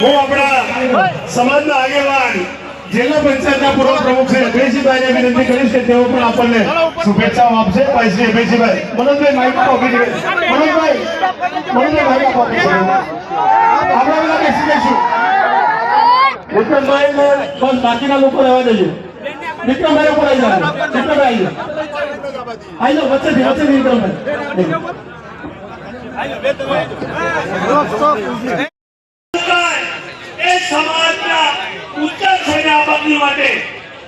હું આપણા સમાજના આગેવાન, જિલ્લા પંચાયતના પૂર્વ પ્રમુખ છે અભયસિંહભાઈને વિનંતી કરીશ કે તેઓ પણ આપણને આપશે. ભાઈ શ્રી બાકીના લોકો રહેવા દેજો. વિક્રમભાઈ ઉપર આવી જાઓ વિક્રમભાઈ આવી જાઓ. આવી જાઓ, વચ્ચેથી વચ્ચેથી સમાજના ઉત્તર આ માટે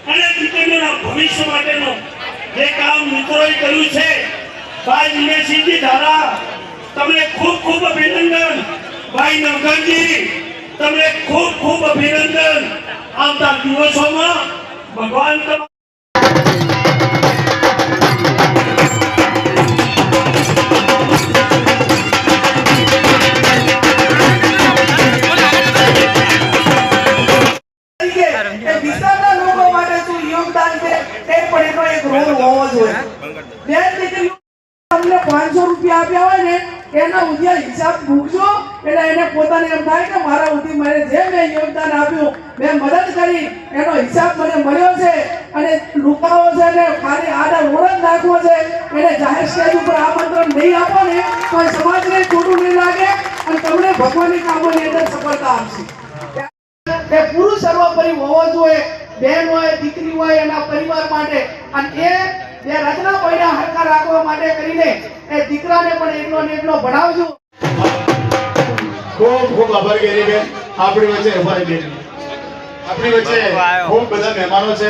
અને દીકરીઓના ભવિષ્ય માટેનું જે કામ મિત્રોએ કર્યું છે, ભાઈ દિનેશજી ધારા, તમને ખૂબ ખૂબ અભિનંદન. ભાઈ નવઘણજી તમને ખૂબ ખૂબ અભિનંદન. આવતા દિવસોમાં ભગવાન એને એમ થાય કે મારા ઉધી મને જે મેં યોગદાન આપ્યું, મેં મદદ કરી, એનો હિસાબ મને મળ્યો છે અને લુકાવો છે ને ખાલી આડા ઓળખ નાખવો છે, એને જાહેર સ્ટેજ ઉપર આમંત્રણ નહીં આપો ને, તો સમાજને ખોટું નહીં લાગે અને તમને ભગવાનની કામોની અંદર સફળતા આપશે. એ પુરુષ સર્વોપરી હોવો જોઈએ, બેન હોય, દીકરી હોય, એના પરિવાર માટે, અને એ જે રચના પૈડા હરખા રાખવા માટે કરીને એ દીકરાને પણ એકલો ને એકલો ભણાવજો. ખૂબ ખૂબ આભાર ગેરીબેન આપણી વચ્ચે ઊભા બેન. આપણી વચ્ચે ખૂબ બધા મહેમાનો છે.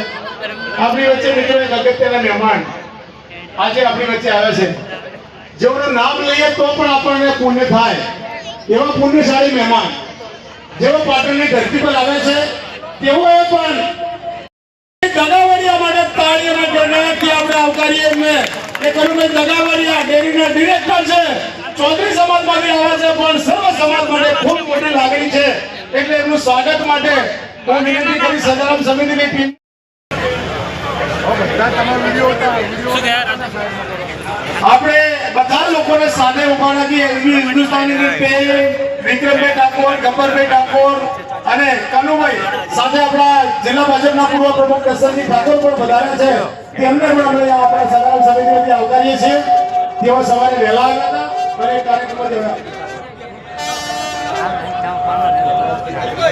આપણી વચ્ચે મિત્રો એક અગત્યના મહેમાન આજે આપણી વચ્ચે આવ્યા છે. જેઓનું નામ લઈએ તો પણ આપણને પુણ્ય થાય. એવા પુણ્યશાળી મહેમાન જેઓ પાટણની ધરતી પર આવે છે તેઓએ પણ દગાવડિયા માટે તાળીઓના ગણનાથી આપણે આવકારીએ એમને. એ કરુભાઈ દગાવડિયા ડેરીના ડિરેક્ટર છે. ચૌધરી સમાજમાંથી આવે છે, પણ સર્વ સમાજ માટે ખૂબ મોટી લાગણી છે. એટલે એમનું સ્વાગત માટે હું વિનંતી કરી સદારામ સમિતિની ટીમ. આપણે બધા લોકોને સાથે ઊભા રાખી એવી હિન્દુસ્તાની રીતે વિક્રમભાઈ ઠાકોર, ગબ્બરભાઈ ઠાકોર અને કનુભાઈ. સાથે આપણા જિલ્લા ભાજપના પૂર્વ પ્રમુખ કસરજી ઠાકોર પણ વધારે છે. તેમને પણ આપણે આપણા સદારામ સમિતિમાંથી આવકારીએ છીએ. તેઓ સવારે વહેલા આવ્યા હતા. અને કાર્યક્રમમાં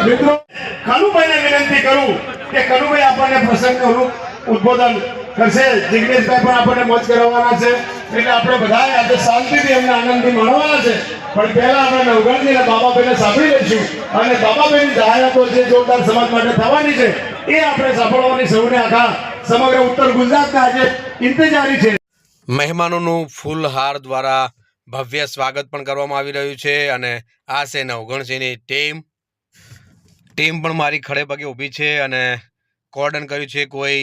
મિત્રો કનુભાઈને વિનંતી કરું કે કનુભાઈ આપણને પ્રસંગનું ઉદ્બોધન કરશે. જિગ્નેશભાઈ પણ આપણને મોજ કરાવવાના છે. એટલે આપણે બધા આજે શાંતિથી એમને આનંદથી માણવાના છે. પણ પહેલા આપણે નવગણજી અને બાબાભાઈને સાંભળી લઈશું. અને બાબાભાઈની જાહેરાતો જે જોરદાર સમાજ માટે થવાની છે, એ આપણે સાંભળવાની સૌને આખા સમગ્ર ઉત્તર ગુજરાતના આજે ઇંતજારી છે. મહેમાનોનું ફૂલહાર દ્વારા ભવ્ય સ્વાગત પણ કરવામાં આવી રહ્યું છે અને આ છે નવગણસિંહની ટીમ ટીમ પણ મારી ખડે પગે ઊભી છે અને કોર્ડન કર્યું છે કોઈ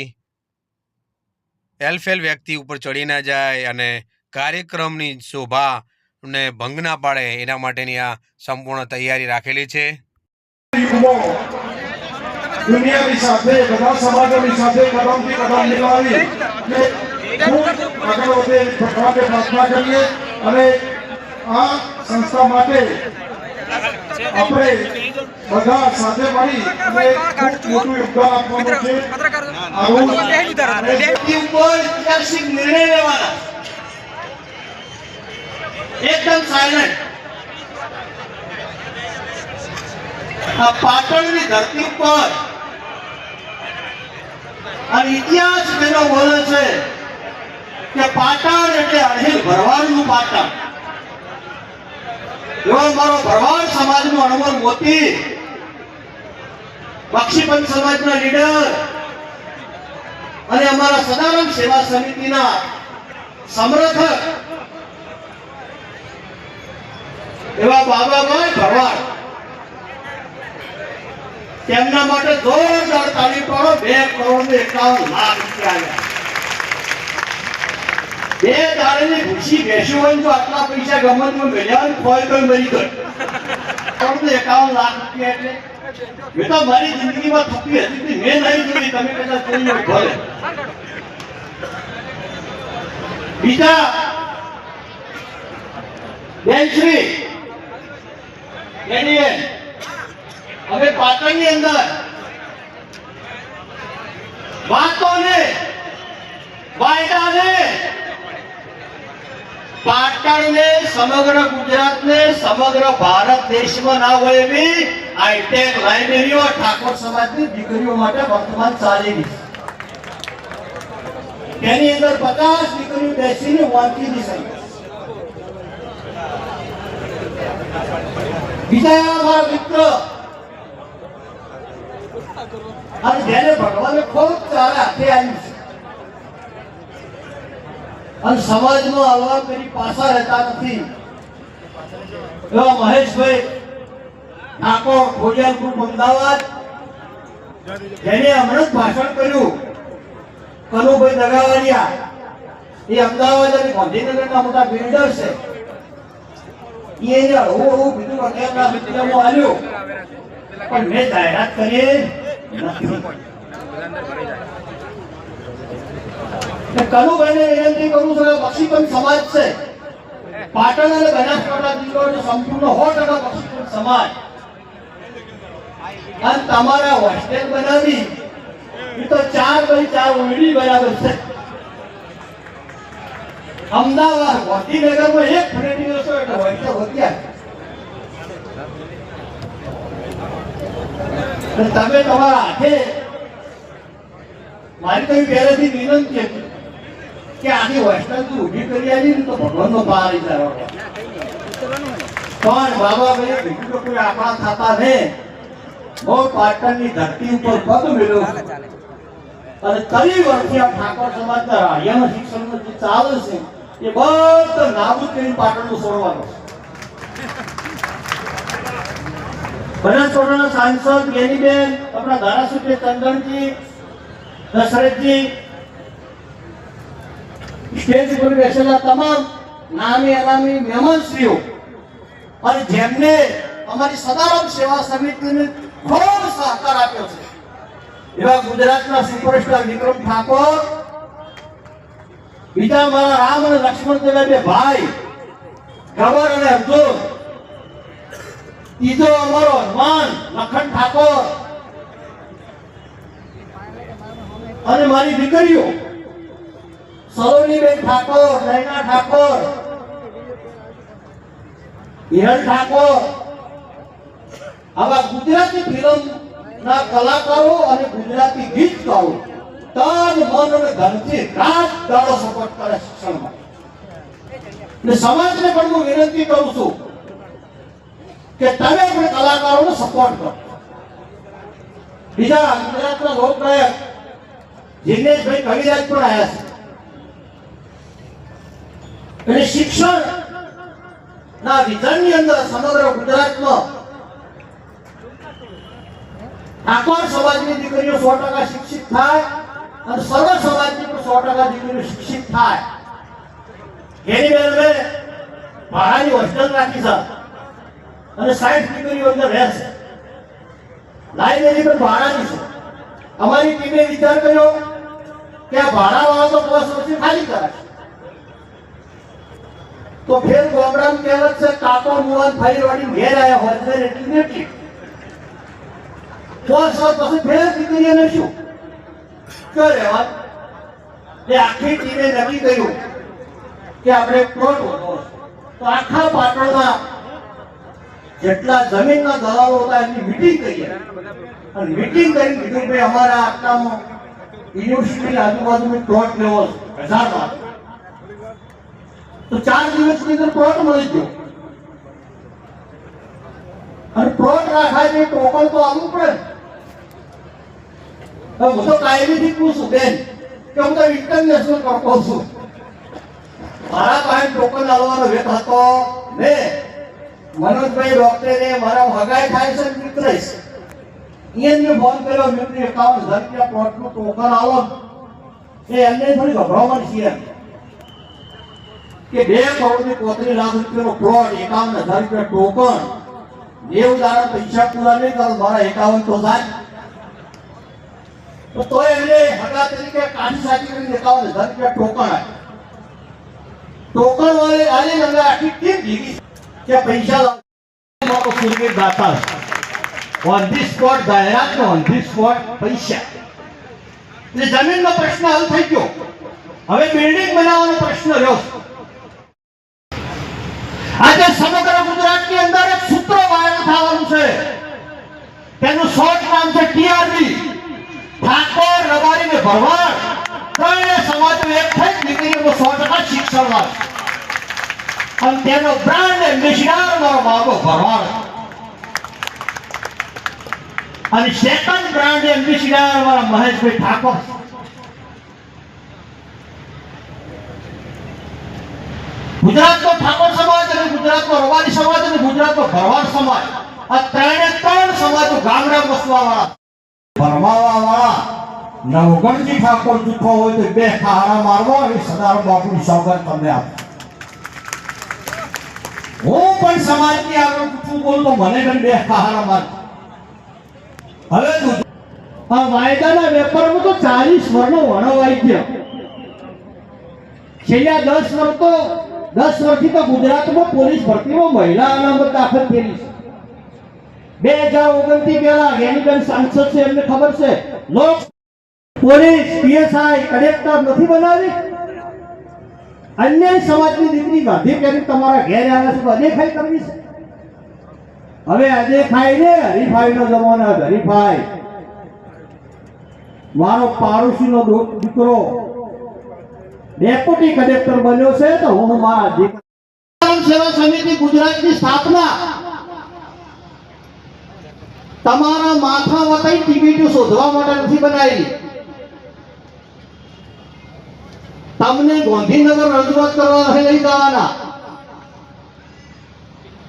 એલફેલ વ્યક્તિ ઉપર ચડી ના જાય અને કાર્યક્રમની શોભા ને ભંગ ના પાડે એના માટેની આ સંપૂર્ણ તૈયારી રાખેલી છે. દુનિયાની સાથે, બધા સમાજોની સાથે કદમથી કદમ મિલાવી આગળ વધે ભગવાનને પ્રાર્થના કરીએ. અને આ સંસ્થા માટે આપણે બધા સાથે મળી અને ખૂબ મોટું યોગદાન આપવાનું છે. આવું વ્યક્તિ ઉપર ઐતિહાસિક નિર્ણય લેવાના. એકદમ સાયલેન્ટ આ પાટણની ધરતી ઉપર આ ઇતિહાસ તેનો બોલે છે. કે પાટણ એટલે અણહિલ ભરવાડનું પાટણ. એવો મારો ભરવાડ સમાજનો અણમોલ મોતી. બક્ષીપંચ સમાજના લીડર. અને અમારા સદારામ સેવા સમિતિના સમર્થક. એવા બાબાભાઈ ભરવાડ. તેમના માટે જોરદાર તાલીમ પણ બે કરોડ એકાવન લાખ રૂપિયા બે દાડેની ભૂસી બેસ્યું હોય તો આટલા પૈસા ગમતમાં મેળ્યા ને કોઈ મરી ગયો કરોડ એકાવન લાખ રૂપિયા એટલે? મેં તો મારી જિંદગીમાં થતી હતી મેં નહીં જોઈ, તમે કદાચ જોઈ ભલે. બીજા બેનશ્રી એની હવે પાટણની અંદર વાતોને, વાયદાને પાટણને સમગ્ર ગુજરાતને, સમગ્ર ભારત દેશમાં ના હોય એવી હાઈટેક લાઇબ્રેરીઓ ઠાકોર સમાજની દીકરીઓ માટે વર્તમાન ચાલી રહી તેની અંદર પચાસ દીકરીઓ બેસીને વાંચી ની બીજા મારા મિત્ર. અને જેને ભગવાને ખૂબ સારા આવ્યું છે. અને સમાજમાં આવા પેલી પાછા રહેતા નથી. એવા મહેશભાઈ ઠાકોર ખોડિયાર ગ્રુપ અમદાવાદ, જેને હમણાં જ ભાષણ કર્યું. કનુભાઈ દગાવાડિયા, એ અમદાવાદ અને ગાંધીનગરના મોટા બિલ્ડર છે. એ એને હળવું બીજું અગિયારના મિત્રમાં આવ્યું પણ મેં જાહેરાત કરી નથી. કનુભાઈને વિનંતી કરું છું કે સમાજ છે. પાટણ અને બનાસકાંઠા જિલ્લો સંપૂર્ણ સો ટકા બક્ષીપંચ સમાજ. અને તમારા હોસ્ટેલ બનાવી, એ તો ચાર બાય ચાર ઓરડી બરાબર છે. અમદાવાદ, ગાંધીનગરમાં એક ફ્લેટ હશો એટલે તો વધ્યા. તમે તમારા હાથે મારી તો પહેલેથી વિનંતી હતી. કે આની હોસ્ટેલ ઊભી કરી આવી ને તો ભગવાનનો પાર પણ બાબા ભાઈ બીજું તો કોઈ આપણા થતા ને બહુ પાટણની ધરતી ઉપર પગ મેળવ્યો અને કઈ વર્ષથી આ ઠાકોર સમાજના રાડિયાના શિક્ષણનો જે ચાલે છે, એ બધું નાબૂદ કરીને પાટણનું છોડવાનું બનાસકાંઠાના સાંસદ ગેનીબેન, આપણા ધારાસભ્ય ચંદનજી, દશરથજી સ્ટેજ પર બેસેલા તમામ નામી અનામી મહેમાનશ્રીઓ અને જેમને અમારી સદારામ સેવા સમિતિને ખૂબ સહકાર આપ્યો છે. એવા ગુજરાતના સુપરસ્ટાર વિક્રમ ઠાકોર, બીજા મારા રામ અને લક્ષ્મણ જેવા બે ભાઈ ગબર અને અર્જુન, ત્રીજો અમારો હનુમાન, લખન ઠાકોર અને મારી દીકરીઓ સલોનીબેન ઠાકોર નૈના ઠાકોર, હિરણ ઠાકોર, આવા ગુજરાતી ફિલ્મ ના કલાકારો અને ગુજરાતી ગીતકારો તન મન અને ધનથી રાત દાડો સપોર્ટ કરે શિક્ષણમાં ને સમાજને પણ હું વિનંતી કરું છું કે તમે પણ કલાકારોને સપોર્ટ કરો. બીજા ગુજરાતના લોકગાયક જિગ્નેશભાઈ કવિરાજ પણ આવ્યા છે. એટલે શિક્ષણ ના વિધાનની અંદર સમગ્ર ગુજરાતમાં ઠાકોર સમાજની દીકરીઓ સો ટકા શિક્ષિત થાય અને સર્વ સમાજની પણ સો ટકા દીકરીઓ શિક્ષિત થાય. એની બેન અમે ભાડાની હોસ્ટેલ રાખી છે. અને સાઠ દીકરીઓ અંદર રહેશે લાઇબ્રેરી પણ ભાડાની છે. અમારી ટીમે વિચાર કર્યો કે આ ભાડાવાળા તો બસ ઓછી ખાલી કરાશે. તો ફેર ગોમડામ કહેવત છે, કાકો, મુવાન ફાઈલ વાળી ઘેર આયા હોય છે એટલી ને એટલી પાંચ વર્ષ પછી ફેર દીકરીઓને શું? કયો રહેવા એ આખી ટીમે નક્કી કર્યું કે આપણે પ્લોટ તો આખા પાટણમાં જેટલા જમીનના દલાલો હતા, એમની મીટિંગ કરી અને મીટિંગ કરી કીધું કે અમારા આટલામાં યુનિવર્સિટીની આજુબાજુ પ્લોટ લેવો હજાર તો ચાર દિવસની અંદર પ્લોટ મળી ગયો. અને પ્લોટ રાખાય ને ટોકન તો આવવું પડે. હું તો કાયમીથી પૂછું, બેન, કે હું તો ઇન્ટરનેશનલ કરતો છું. મારા પાસે ટોકન આવવાનો વેત હતો ને મનોજભાઈ ડોક્ટરે મારા હગાઈ થાય છે મિત્ર એને ફોન કર્યો, મેં એકાવન હજાર રૂપિયા પ્લોટનું ટોકન આવો એ એમને થોડી ગભરાવવાની છે એમ. કે બે કરોડ પોત્રીસ લાખ રૂપિયાનો પ્લોટ એકાવન હજાર રૂપિયા ટોકન નેવું દાડા પૈસા પૂરા નહીં કરો, મારા એકાવન તો થાય. તો એમને હગા તરીકે કાઢી સાચી કરીને એકાવન હજાર રૂપિયા ટોકન આપ્યા. ટોકન વાળે આખી ટીમ ભેગી કે પૈસા લાવો. સુરવીર દાતા. ઓન ધી સ્પોટ જાહેરાત સ્પોટ પૈસા. એટલે જમીનનો પ્રશ્ન હલ થઈ ગયો. હવે બિલ્ડિંગ બનાવવાનો પ્રશ્ન રહ્યો. ભરવાડ ત્રણેય સમાજો એક થઈ દીકરીઓનું સો ટકા શિક્ષણ મળે અને તેનો બ્રાન્ડ મિશનાર મારો બાબો ભરવાડ અને સેકન્ડ બ્રાન્ડ એમ્બેસિડર મારા મહેશભાઈ ઠાકોર. ગુજરાતનો ઠાકોર સમાજ અને ગુજરાતનો રવાડી સમાજ અને ગુજરાતનો ભરવાડ સમાજ. આ ત્રણે ત્રણ સમાજો ગામડા વસવા વાળા ભરમાવા વાળા નવગણજી ઠાકોર જૂથો હોય તો બે ખારા મારવો એ સદાર બાપુની સોગંદ તમને આપો. હું પણ સમાજની આગળ પૂછું બોલું તો મને પણ બે ખારા માર. હવે આ વાયદાના વેપારમાં તો ચાલીસ વર્ષનો વણો વાઈ છેલ્લા દસ વર્ષ તો દસ વર્ષથી તો ગુજરાતમાં પોલીસ ભરતીમાં મહિલા અનામત દાખલ થયેલી છે. બે હજાર ઓગણથી પહેલા રેણીબેન સાંસદ છે, એમને ખબર છે. લોક પોલીસ, પીએસઆઈ, કલેક્ટર નથી બનાવી. અન્ય સમાજની દીકરી ગાંધી કરી તમારા ઘેર આવે છે અદેખાઈ કરવી છે. હવે અદેખાઈ ને હરીફાઈ નો જમાનો હરીફાઈ. મારો પાડોશી નો દીકરો ડેપ્યુટી કલેક્ટર બન્યો છે તો હું મારા દીકરા સેવા સમિતિ ગુજરાતની સ્થાપના. તમારા માથા વતાઈ ટિકિટો શોધવા માટે નથી બનાવી. તમને ગાંધીનગર રજૂઆત કરવા લઈ જવાના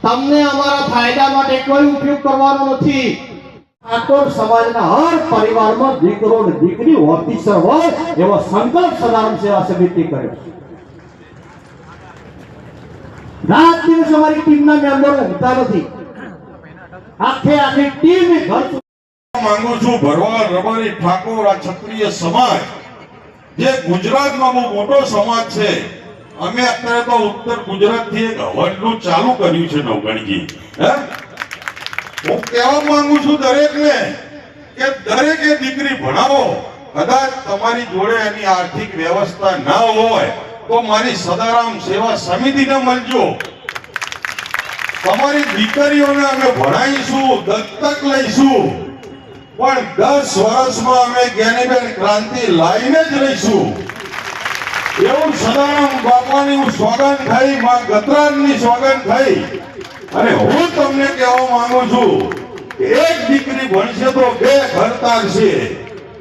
તમને અમારા ફાયદા માટે કોઈ ઉપયોગ કરવાનો નથી આખે ટીમ માંગુ છું ભરવાડ રબારી ઠાકોર આ ક્ષત્રિય સમાજ જે ગુજરાતમાં મોટો સમાજ છે. અમે અત્યારે તો ઉત્તર ગુજરાતથી એક હવનનું ચાલુ કર્યું છે નવગણજી. હું? કહેવા માંગુ છું દરેકને કે દરેકે દીકરી ભણાવો. કદાચ તમારી જોડે એની આર્થિક વ્યવસ્થા ના હોય તો મારી સદારામ સેવા સમિતિને મળજો. તમારી દીકરીઓને અમે ભણાવીશું, દત્તક લઈશું. પણ દસ વર્ષમાં અમે જ્ઞાનીબેન ક્રાંતિ લાવીને જ રહીશું. એવું સદાનંદ બાપાની હું સ્વાગત થઈ, માં ગતરાજની સ્વાગત થઈ. અને હું તમને કહેવા માંગુ છું એક દીકરી ભણશે તો બે ઘર તારશે.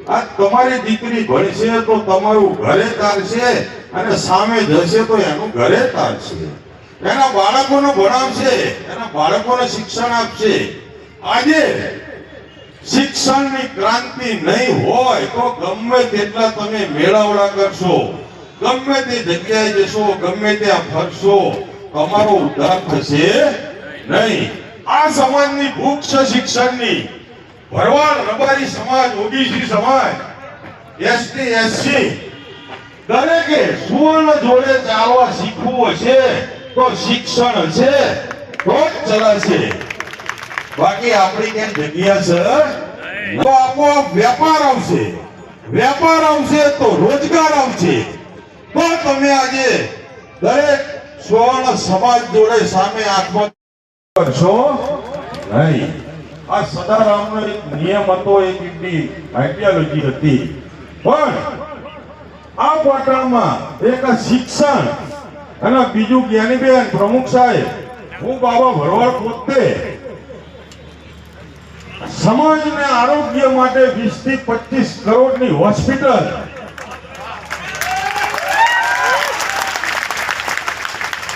આ તમારી દીકરી ભણશે તો તમારું ઘરે તારશે અને સામે જશે તો એનું ઘરે તારશે. એના બાળકોને ભણાવશે, એના બાળકોને શિક્ષણ આપશે. આજે શિક્ષણની ક્રાંતિ નહીં હોય તો ગમે તેટલા તમે મેળાવડા કરશો, ગમે તે જગ્યાએ જશો, ગમે ત્યાં ફરશો, તમારો ઉદ્ધાર થશે નહીં. આ સમાજની ભૂખ છે શિક્ષણની. ભરવાડ રબારી સમાજ, ઓબીસી સમાજ, એસટી, એસસી, દરેકે સુવર્ણ જોડે ચાલવા શીખવું હશે, તો શિક્ષણ હશે, તો જ ચલાશે. બાકી આપણી ક્યાં જગ્યા છે, તો આપોઆપ વેપાર આવશે. વેપાર આવશે તો રોજગાર આવશે. તો તમે આજે દરેક સ્વર્ણ સમાજ જોડે સામે આત્મા કરશો? નહીં. આ સદારામનો એક નિયમ હતો, એક એટલી આઈડિયોલોજી હતી. પણ આ પાટણમાં એક શિક્ષણ અને બીજું જ્ઞાનીબેન પ્રમુખ સાહેબ, હું બાબા ભરવાડ પોતે સમાજને આરોગ્ય માટે વીસથી પચીસ કરોડની હોસ્પિટલ.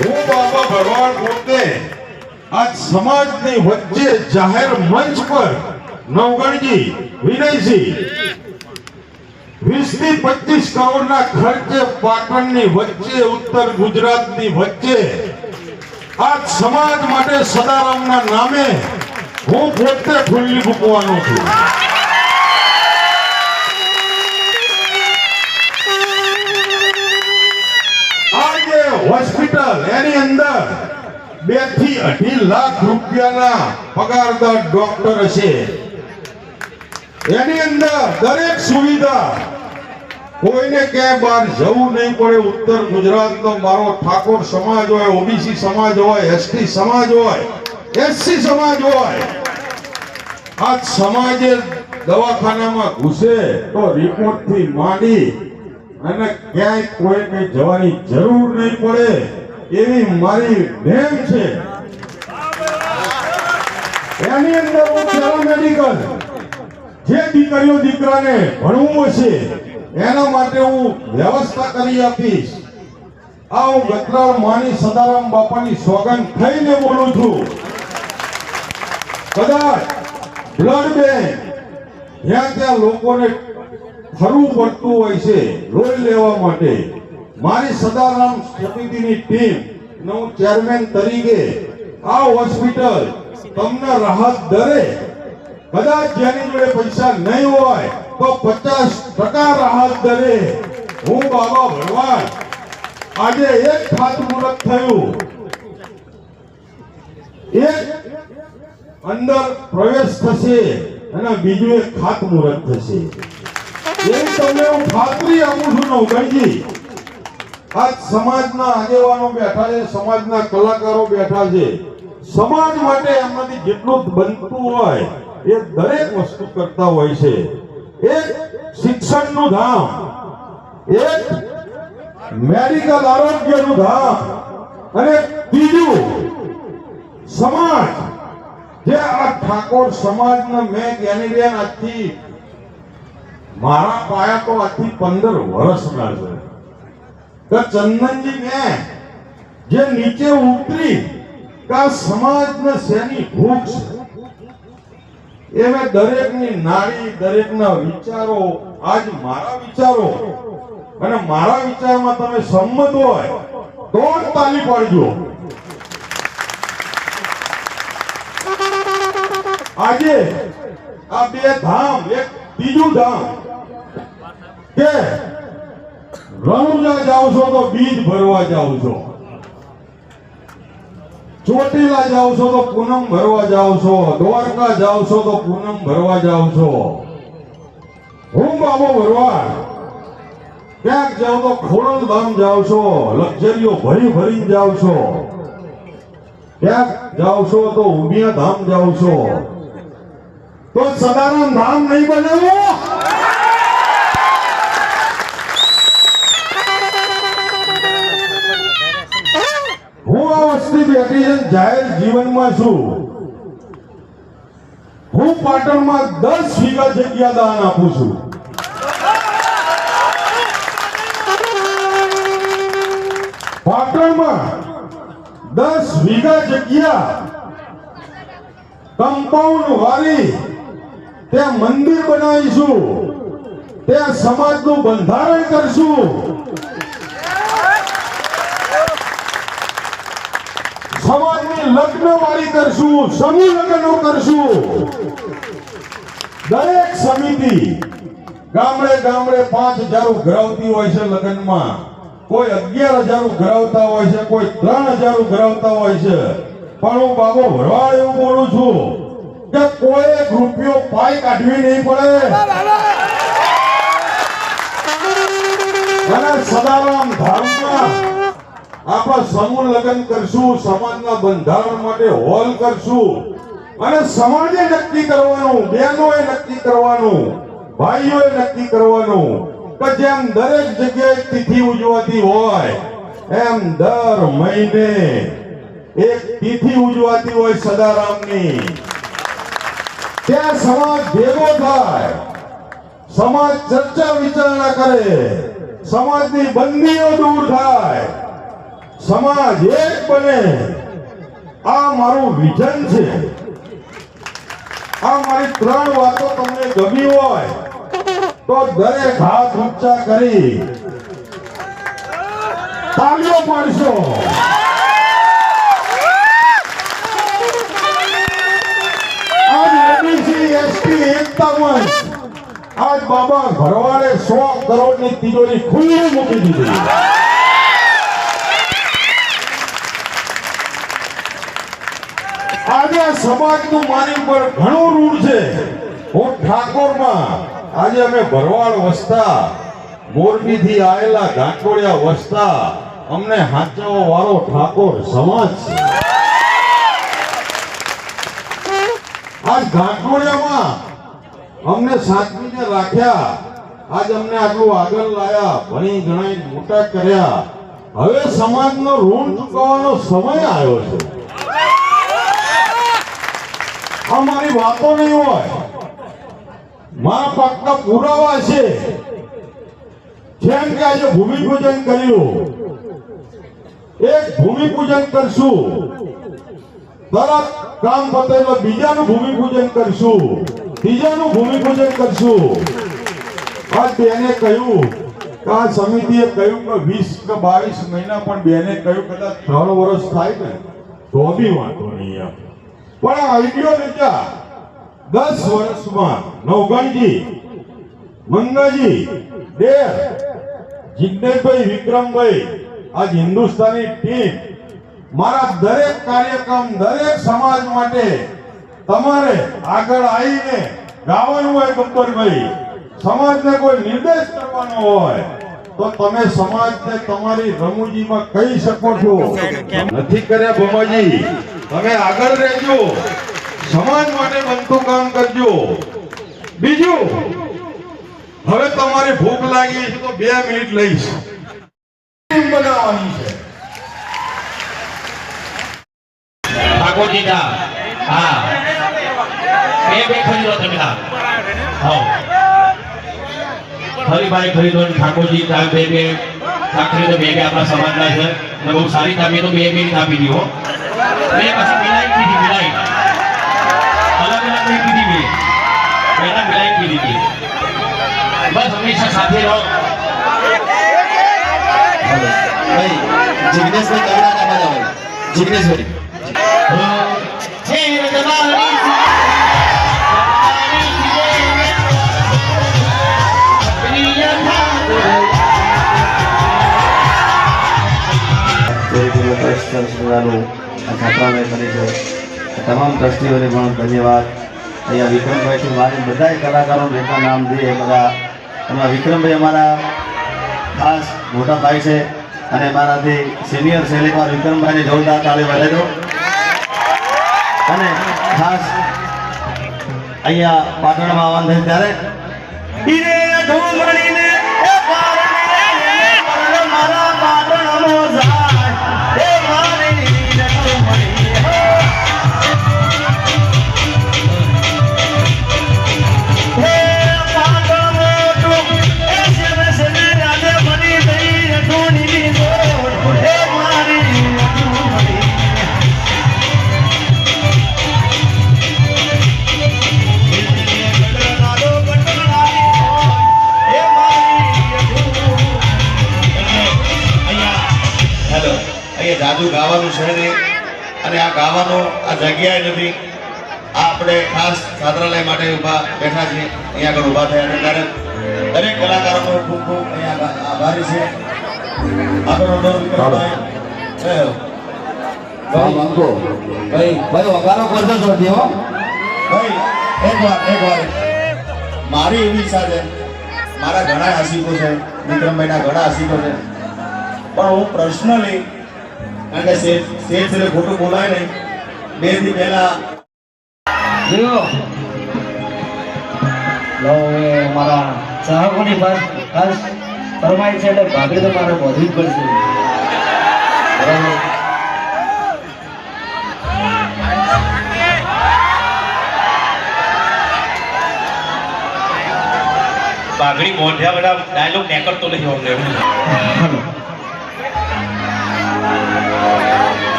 હું બાબા ભરવાડ પોતે આ સમાજની વચ્ચે જાહેર મંચ પર નવગણજી, વિનયજી વીસથી પચીસ કરોડના ખર્ચે પાટણની વચ્ચે, ઉત્તર ગુજરાતની વચ્ચે આ સમાજ માટે સદારામના નામે હું પોતે ખુલ્લી મૂકવાનો છું. આજે હોસ્પિટલ, એની અંદર બેથી અઢી લાખ રૂપિયાના પગારદાર ડોક્ટર હશે એની અંદર દરેક સુવિધા. કોઈને ક્યાંય બહાર જવું નહીં પડે, ઉત્તર ગુજરાતનો મારો ઠાકોર સમાજ હોય, ઓબીસી સમાજ હોય, એસટી સમાજ હોય એસસી સમાજ હોય. આ સમાજે દવાખાનામાં ઘૂસે તો રિપોર્ટથી માંડી અને ક્યાંય કોઈ કઈ જવાની જરૂર નહીં પડે એવી મારી નેમ છે. એની અંદર હું પેરામેડિકલ જે દીકરીઓ દીકરાને ભણવું હશે, એના માટે હું વ્યવસ્થા કરી આપીશ. આ હું ગતરાળ માની સદારામ બાપાની સોગંદ થઈને બોલું છું. કદાચ બ્લડ બેંક જ્યાં ત્યાં લોકોને ફરવું પડતું હોય છે લોન લેવા માટે. મારી સદારામ સમિતિની ટીમ હું ચેરમેન તરીકે આ હોસ્પિટલ તમને રાહત દરે. કદાચ જેની જોડે પૈસા નહીં હોય, તો પચાસ ટકા રાહત દરે. હું બાબા ભગવાન આજે એક ખાતમુહૂર્ત થયું. એક અંદર પ્રવેશ થશે અને બીજું એક ખાતમુહૂર્ત થશે. એવી તમને હું ખાતરી આપું છું નવગણજી આજ સમાજના આગેવાનો બેઠા છે, સમાજના કલાકારો બેઠા છે. સમાજ માટે એમનાથી જેટલું બનતું હોય એ દરેક વસ્તુ કરતા હોય છે. એક શિક્ષણનું ધામ, એક મેડિકલ આરોગ્યનું ધામ અને બીજું સમાજ જે આ ઠાકોર સમાજને મેં જ્ઞાનીબેન આજથી મારા પાયા તો આજથી પંદર વર્ષના છે. કે ચંદનજી મેં જે નીચે ઉતરી કે સમાજને શેની ભૂખ છે? એ મેં દરેકની નાડી દરેકના વિચારો, આજ મારા વિચારો. અને મારા વિચારમાં તમે સંમત હોય તો જ તાલી પાડજો. આજે આ બે ધામ, એક બીજું ધામ કે રણુજા જાઓ છો તો બીજ ભરવા જાઓ છો. ચોટીલા જાઓ છો તો પૂનમ ભરવા જાઓ છો. દ્વારકા જાઓ છો તો પૂનમ ભરવા જાઓ છો. હું બાબો ભરવા ક્યાંક જાઓ તો ખોડલધામ જાઓ છો. લક્ઝરીઓ ભરી ભરી જાઓ છો. ક્યાંક જાઓ છો તો ઉમિયા ધામ જાઓ છો. તો સદારામ ધામ નહીં બનાવો. છે પાટણમાં દસ વીઘા જગ્યા કમ્પાઉન્ડ વાળી ત્યાં મંદિર બનાવીશું. ત્યાં સમાજનું બંધારણ કરશું. સમાજની લગ્ન વાળી કરશું સમૂહ લગ્નો કરશું. દરેક સમિતિ ગામડે ગામડે પાંચ હજાર ઉઘરાવતી હોય છે લગ્નમાં. કોઈ અગિયાર હજાર ઉઘરાવતા હોય છે, કોઈ ત્રણ હજાર ઉઘરાવતા હોય છે. પણ હું બાબો ભરવાડ એવું બોલું છું. કે કોઈ એક રૂપિયો પાઈ કાઢવી નહીં પડે. અને સદારામ ધામમાં આપણા સમૂહ લગ્ન કરશું, સમાજના બંધારણ માટે હોલ કરશું. અને સમાજે નક્કી કરવાનું, બહેનોએ નક્કી કરવાનું, ભાઈઓએ નક્કી કરવાનું કે જેમ દરેક જગ્યાએ તિથિ ઉજવાતી હોય, એમ દર મહિને એક તિથિ ઉજવાતી હોય સદારામની. ત્યાં સમાજ ભેગો થાય. સમાજ ચર્ચા વિચારણા કરે. સમાજની બંદીઓ દૂર થાય. સમાજ એક બને. આ મારું વિઝન છે. આ મારી ત્રણ વાતો તમને ગમી હોય, તો દરેક હાથ ઊંચા કરી. તાળીઓ પાડશો ઓબીસી એકતા આજ બાબા ભરવાડે સો કરોડની તિજોરી ખુલ્લી મૂકી દીધી. આજે આ સમાજનું મારી ઉપર ઘણું રૂઢ છે. હું ઠાકોરમાં, આજે અમે ભરવાડ વસતા, મોરબીથી આવેલા ગાંઠોડિયા વસતા, અમને હાચવવા વાળો ઠાકોર સમાજ છે. આજ ગાંઠોડિયામાં અમને સાચવીને રાખ્યા. આજ અમને આટલું આગળ લાયા, ભણી ગણાઈ મોટા કર્યા. હવે સમાજનો ઋણ ચૂકવવાનો સમય આવ્યો છે. આ મારી વાતો નહીં હોય. મારા પાકના પુરાવા છે. જેમ કે આજે ભૂમિપૂજન કર્યું. એક ભૂમિપૂજન કરશું. કામ પતે એટલે બીજાનું ભૂમિપૂજન કરશું. ત્રીજાનું ભૂમિપૂજન કરશું. આ બેને કહ્યું કે આ સમિતિએ કહ્યું કે વીસ કે બાવીસ મહિના પણ બેને કહ્યું કદાચ ત્રણ વર્ષ થાય ને, તો બી વાંધો નહીં એમ. પણ આ આઈડિયો લીધા દસ વર્ષમાં નવગણજી, મંગાજી ડેર જિજ્ઞેશભાઈ વિક્રમભાઈ આજ હિન્દુસ્તાની ટીમ મારા દરેક કાર્યક્રમ, દરેક સમાજ માટે તમારે આગળ આવીને ગાવાનું હોય ગબ્બરભાઈ, સમાજને કોઈ નિર્દેશ કરવાનો હોય, તો તમે સમાજને તમારી રમૂજીમાં કહી શકો છો. નથી કર્યા ભમાજી, તમે આગળ રહેજો. સમાજ માટે બનતું કામ કરજો. બીજું, હવે તમારી ભૂખ લાગી છે તો બે મિનિટ લઈશ. બનાવવાની છે. ઠાકોરજી દીધા હા. બે બે ખરીદો તમે હરીભાઈ હા. હરિભાઈ ખરીદો ઠાકોરજી બે બે. ચા ખરીદો બે બે આપણા સમાજના છે. અને બહુ સારી ચાબી તો બે બે ની આપી દીધો બે પછી મિલાઈ કીધી, મિલાઈ. અલગ અલગ નહીં કીધી બે. પહેલા મિલાઈ કીધી હતી બસ હંમેશા સાથે રહો. ભાઈ, જિગ્નેશભાઈ ના ભાઈ જિગ્નેશભાઈ. તમામ ટ્રસ્ટીઓને પણ ધન્યવાદ. અહીંયા વિક્રમભાઈથી મારી બધા કલાકારો જેટલા નામ દે બધા. એમાં વિક્રમભાઈ અમારા ખાસ મોટા ભાઈ છે અને મારાથી સિનિયર છે. એટલે વિક્રમભાઈને જોરદાર તાળી વધાર્યો અને ખાસ અહીંયા પાટણમાં આવવાનું થયું ત્યારે. જગ્યાએ નથી. આપણે ખાસ છાત્રાલય માટે ઊભા બેઠા છીએ. અહીંયા આગળ ઊભા થયા ત્યારે દરેક કલાકારોનો ખૂબ ખૂબ અહીંયા આભારી છે. કયો? ભાઈ ભાઈ વગારો કરજો છોડી હો. ભાઈ એક વાર એક વાર મારી એવી ઈચ્છા છે. મારા ઘણા આશિકો છે. વિક્રમભાઈના ઘણા આશિકો છે. પણ હું પર્સનલી કારણ કે ખોટું બોલાય નહીં. બે દી પહેલા લો હવે અમારા ચાહકોની ખાસ ખાસ ફરમાઈ છે એટલે ભાગડી તો મારે વધવી જ પડશે. પાઘડી મોઢ્યા બધા ડાયલોગ નેકળતો નહીં અમને.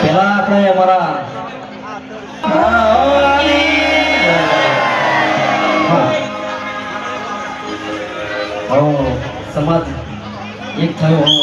પહેલા આપણે અમારા સમાજ એક થયો.